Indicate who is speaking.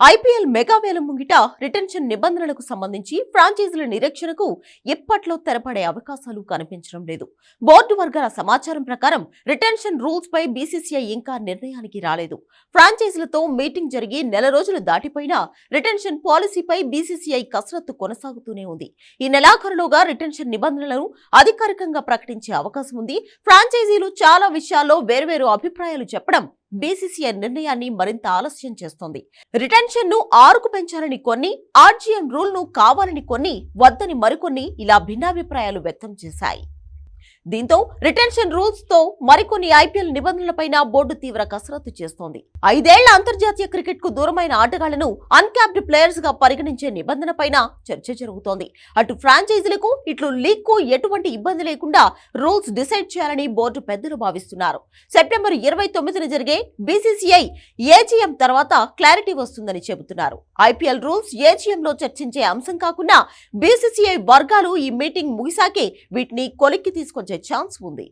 Speaker 1: IPL మెగావేలం ముంగిట retention నిబంధనలకు సంబంధించి ఫ్రాంచైజీల నిరీక్షణకు ఎప్పట్లో తెరపడే అవకాశాలు కనిపించడం లేదు. బోర్డు వర్గాల సమాచారం ప్రకారం రిటెన్షన్ రూల్స్ పై బీసీసీఐ ఇంకా నిర్ణయానికి రాలేదు. ఫ్రాంచైజీలతో మీటింగ్ జరిగి నెల రోజులు దాటిపోయినా రిటెన్షన్ పాలసీపై బీసీసీఐ కసరత్తు కొనసాగుతూనే ఉంది. ఈ నెలాఖరులోగా రిటెన్షన్ నిబంధనలను అధికారికంగా ప్రకటించే అవకాశం ఉంది. ఫ్రాంచైజీలు చాలా విషయాల్లో వేర్వేరు అభిప్రాయాలు చెప్పడం బీసీసీఐ నిర్ణయాన్ని మరింత ఆలస్యం చేస్తోంది. రిటెన్షన్ను ఆరుకు పెంచాలని కొన్ని ఆర్జీఎం రూల్ను కావాలని కొన్ని వద్దని మరికొన్ని ఇలా భిన్నాభిప్రాయాలు వ్యక్తం చేశాయి. దీంతో రిటెన్షన్ రూల్స్తో మరికొన్ని ఐపీఎల్ నిబంధనలపైన బోర్డు తీవ్ర కసరత్తు చేస్తోంది. ఐదేళ్ళ అంతర్జాతీయ క్రికెట్కు దూరమైన ఆటగాళ్ళను అన్క్యాప్డ్ ప్లేయర్స్గా పరిగణించే నిబంధనపైన చర్చ జరుగుతోంది. అటు ఫ్రాంచైజీలకు ఇట్లు లీగ్కు ఎటువంటి ఇబ్బంది లేకుండా రూల్స్ డిసైడ్ చేయాలని బోర్డు పెద్దలు భావిస్తున్నారు. సెప్టెంబర్ ఇరవై తొమ్మిదిన జరిగే బీసీసీఐ ఏజీఎం తర్వాత క్లారిటీ వస్తుందని చెబుతున్నారు. ఐపీఎల్ రూల్స్ ఏజీఎం లో చర్చించే అంశం కాకుండా బీసీసీఐ వర్గాలు ఈ మీటింగ్ ముగిసాకే వీటిని కొలిక్కి తీసుకు తీసుకొచ్చే ఛాన్స్ ఉంది.